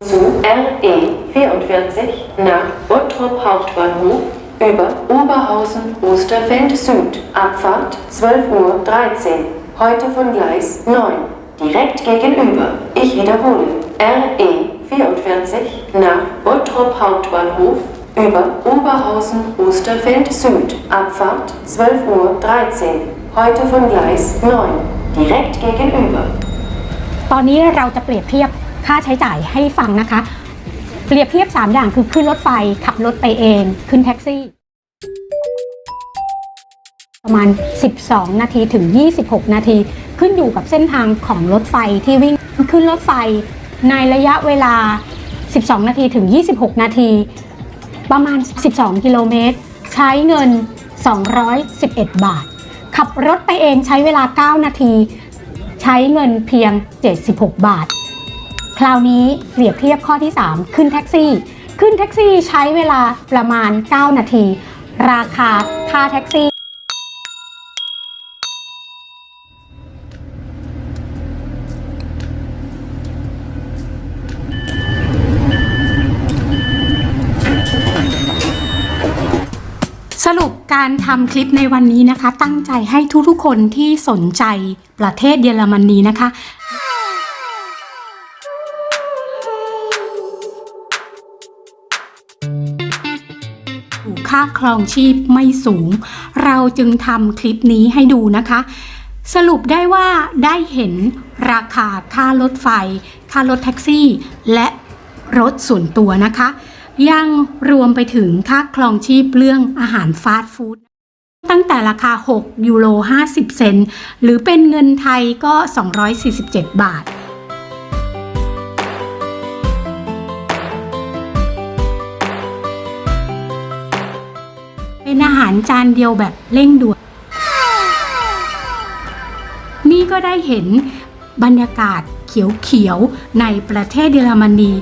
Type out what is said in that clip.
zu RE 44 nach Bottrop Hauptbahnhof über Oberhausen Osterfeld Süd. Abfahrt 12.13 Uhr. Heute von Gleis 9 Direkt gegenüber. Ich wiederhole. RE 44 nach Bottrop Hauptbahnhof über Oberhausen Osterfeld Süd. Abfahrt 12.13 Uhr. Heute von Gleis 9. Direkt gegenüber. ตอนนี้เราจะเปรียบเทียบค่าใช้จ่ายให้ฟังนะคะ เปรียบเทียบ 3 อย่างคือขึ้นรถไฟขับรถไปเอง ขึ้นแท็กซี่ ประมาณ 12 นาทีถึง 26 นาที ขึ้นอยู่กับเส้นทางของรถไฟที่วิ่งขึ้นรถไฟในระยะเวลา 12 นาทีถึง 26 นาที ประมาณ 12 กิโลเมตร ใช้เงิน 211 บาท ขับรถไปเองใช้เวลา 9 นาที ใช้เงินเพียง 76 บาท คราวนี้เปรียบเทียบข้อที่ 3 ขึ้นแท็กซี่ ขึ้นแท็กซี่ใช้เวลาประมาณ 9 นาที ราคาค่าแท็กซี่ สรุปการทำคลิปในวันนี้นะคะ ตั้งใจให้ทุกๆคนที่สนใจประเทศเยอรมนีนะคะค่าครองชีพไม่สูง เราจึงทำคลิปนี้ให้ดูนะคะ สรุปได้ว่าได้เห็นราคาค่ารถไฟ ค่ารถแท็กซี่ และรถส่วนตัวนะคะ ยังรวมไปถึงค่าครองชีพเรื่องอาหารฟาสต์ฟู้ดตั้งแต่ราคา 6 ยูโร 50 เซนต์หรือเป็นเงินไทยก็ 247 บาทเป็นอาหารจานเดียวแบบเร่งด่วน นี่ก็ได้เห็นบรรยากาศเขียวๆ ในประเทศเยอรมนี